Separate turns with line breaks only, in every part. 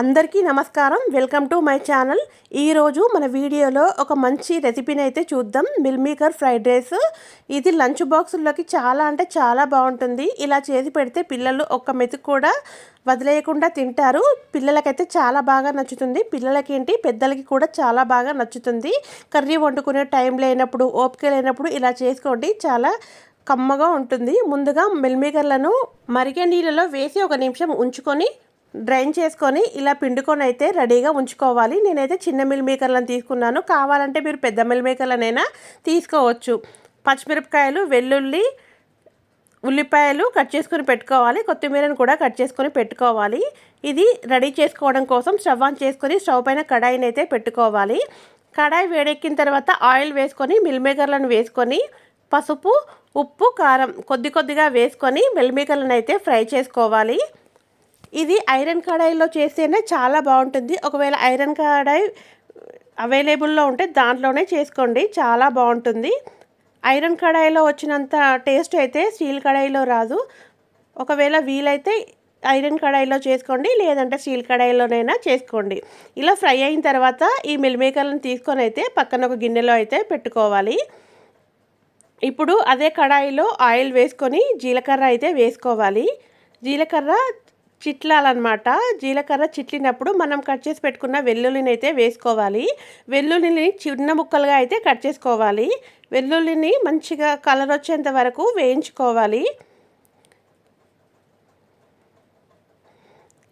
అందరికీ నమస్కారం. Welcome to my channel. ఈరోజు మన వీడియోలో ఒక మంచి రెసిపీని అయితే చూద్దాం. Meal maker fried rice. ఇది లంచ్ బాక్సుల్లోకి చాలా అంటే చాలా బాగుంటుంది. ఇలా చేసి పెడితే పిల్లలు ఒక్క మెతుకు కూడా వదిలేయకుండా తింటారు. పిల్లలకైతే చాలా బాగా నచ్చుతుంది. పిల్లలకేంటి? పెద్దలకి కూడా చాలా బాగా నచ్చుతుంది. కర్రీ వండుకునే టైం లేనప్పుడు ఓపిక లేనప్పుడు ఇలా చేసుకోండి. చాలా కమ్మగా ఉంటుంది. ముందుగా మిల్మేకర్లను మరిగే నీళ్ళలో వేసి ఒక నిమిషం ఉంచుకొని డ్రైన్ చేసుకొని ఇలా పిండుకొని అయితే రెడీగా ఉంచుకోవాలి. నేనైతే చిన్న మిల్ మేకర్లను తీసుకున్నాను. కావాలంటే మీరు పెద్ద మిల్ మేకర్లనైనా తీసుకోవచ్చు. పచ్చిమిరపకాయలు వెల్లుల్లి ఉల్లిపాయలు కట్ చేసుకొని పెట్టుకోవాలి. కొత్తిమీరను కూడా కట్ చేసుకొని పెట్టుకోవాలి. ఇది రెడీ చేసుకోవడం కోసం స్టవ్ ఆన్ చేసుకొని స్టవ్ పైన కడాయిని అయితే పెట్టుకోవాలి. కడాయి వేడెక్కిన తర్వాత ఆయిల్ వేసుకొని మిల్మేకర్లను వేసుకొని పసుపు ఉప్పు కారం కొద్ది కొద్దిగా వేసుకొని మిల్మేకర్లను అయితే ఫ్రై చేసుకోవాలి. ఇది ఐరన్ కడాయిలో చేస్తేనే చాలా బాగుంటుంది. ఒకవేళ ఐరన్ కడాయి అవైలబుల్లో ఉంటే దాంట్లోనే చేసుకోండి. చాలా బాగుంటుంది. ఐరన్ కడాయిలో వచ్చినంత టేస్ట్ అయితే స్టీల్ కడాయిలో రాదు. ఒకవేళ వీలైతే ఐరన్ కడాయిలో చేసుకోండి లేదంటే స్టీల్ కడాయిలోనైనా చేసుకోండి. ఇలా ఫ్రై అయిన తర్వాత ఈ మిల్మేకర్లను తీసుకొని అయితే పక్కన ఒక గిన్నెలో అయితే పెట్టుకోవాలి. ఇప్పుడు అదే కడాయిలో ఆయిల్ వేసుకొని జీలకర్ర అయితే వేసుకోవాలి. జీలకర్ర చిట్లాలన్నమాట. జీలకర్ర చిట్లినప్పుడు మనం కట్ చేసి పెట్టుకున్న వెల్లుల్లిని అయితే వేసుకోవాలి. వెల్లుల్లిని చిన్న ముక్కలుగా అయితే కట్ చేసుకోవాలి. వెల్లుల్లిని మంచిగా కలర్ వచ్చేంత వరకు వేయించుకోవాలి.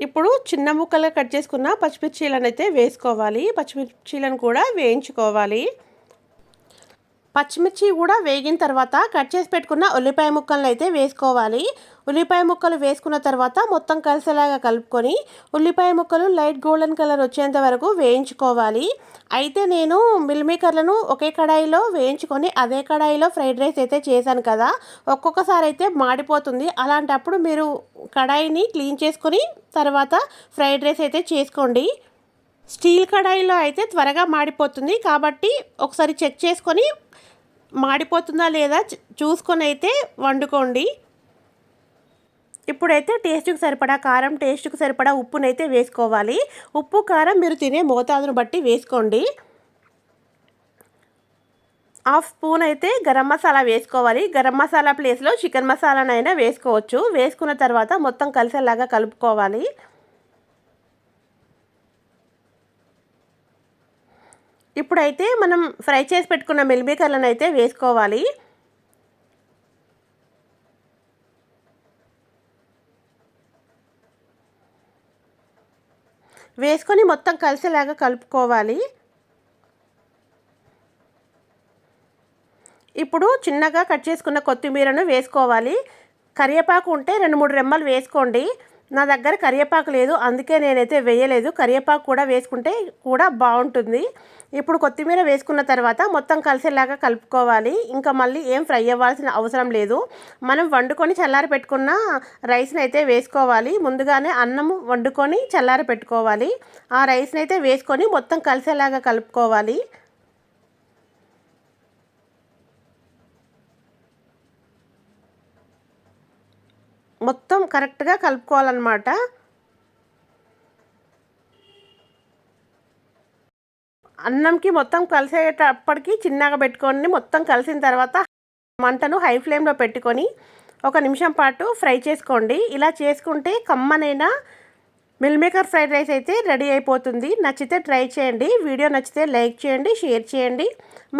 ఇప్పుడు చిన్న ముక్కలుగా కట్ చేసుకున్న పచ్చిమిర్చీలను అయితే వేసుకోవాలి. పచ్చిమిర్చీలను కూడా వేయించుకోవాలి. పచ్చిమిర్చి కూడా వేగిన తర్వాత కట్ చేసి పెట్టుకున్న ఉల్లిపాయ ముక్కలను అయితే వేసుకోవాలి. ఉల్లిపాయ ముక్కలు వేసుకున్న తర్వాత మొత్తం కలిసేలాగా కలుపుకొని ఉల్లిపాయ ముక్కలు లైట్ గోల్డెన్ కలర్ వచ్చేంత వరకు వేయించుకోవాలి. అయితే నేను మిల్మేకర్లను ఒకే కడాయిలో వేయించుకొని అదే కడాయిలో ఫ్రైడ్ రైస్ అయితే చేశాను కదా. ఒక్కొక్కసారి అయితే మాడిపోతుంది. అలాంటప్పుడు మీరు కడాయిని క్లీన్ చేసుకొని తర్వాత ఫ్రైడ్ రైస్ అయితే చేసుకోండి. స్టీల్ కడాయిలో అయితే త్వరగా మాడిపోతుంది కాబట్టి ఒకసారి చెక్ చేసుకొని మాడిపోతుందా లేదా చూసుకొని అయితే వండుకోండి. ఇప్పుడైతే టేస్ట్కి సరిపడా కారం టేస్ట్కి సరిపడా ఉప్పునైతే వేసుకోవాలి. ఉప్పు కారం మీరు తినే మోతాదును బట్టి వేసుకోండి. హాఫ్ స్పూన్ అయితే గరం మసాలా వేసుకోవాలి. గరం మసాలా ప్లేస్లో చికెన్ మసాలానైనా వేసుకోవచ్చు. వేసుకున్న తర్వాత మొత్తం కలిసేలాగా కలుపుకోవాలి. ఇప్పుడైతే మనం ఫ్రై చేసి పెట్టుకున్న మిల్మేకర్లను అయితే వేసుకోవాలి. వేసుకొని మొత్తం కలిసేలాగా కలుపుకోవాలి. ఇప్పుడు చిన్నగా కట్ చేసుకున్న కొత్తిమీరను వేసుకోవాలి. కరివేపాకు ఉంటే రెండు మూడు రెమ్మలు వేసుకోండి. నా దగ్గర కరివేపాకు లేదు అందుకే నేనైతే వేయలేదు. కరివేపాకు కూడా వేసుకుంటే కూడా బాగుంటుంది. ఇప్పుడు కొత్తిమీర వేసుకున్న తర్వాత మొత్తం కలిసేలాగా కలుపుకోవాలి. ఇంకా మళ్ళీ ఏం ఫ్రై అవ్వాల్సిన అవసరం లేదు. మనం వండుకొని చల్లారి పెట్టుకున్న రైస్ని అయితే వేసుకోవాలి. ముందుగానే అన్నం వండుకొని చల్లారి పెట్టుకోవాలి. ఆ రైస్ని అయితే వేసుకొని మొత్తం కలిసేలాగా కలుపుకోవాలి. మొత్తం కరెక్ట్గా కలుపుకోవాలన్నమాట. అన్నంకి మొత్తం కలిసేటప్పటికి చిన్నగా పెట్టుకొని మొత్తం కలిసిన తర్వాత మంటను హై ఫ్లేమ్లో పెట్టుకొని ఒక నిమిషం పాటు ఫ్రై చేసుకోండి. ఇలా చేసుకుంటే కమ్మనైనా మిల్ మేకర్ ఫ్రైడ్ రైస్ అయితే రెడీ అయిపోతుంది. నచ్చితే ట్రై చేయండి. వీడియో నచ్చితే లైక్ చేయండి షేర్ చేయండి.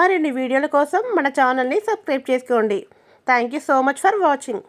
మరిన్ని వీడియోల కోసం మన ఛానల్ని సబ్స్క్రైబ్ చేసుకోండి. Thank you so much for watching.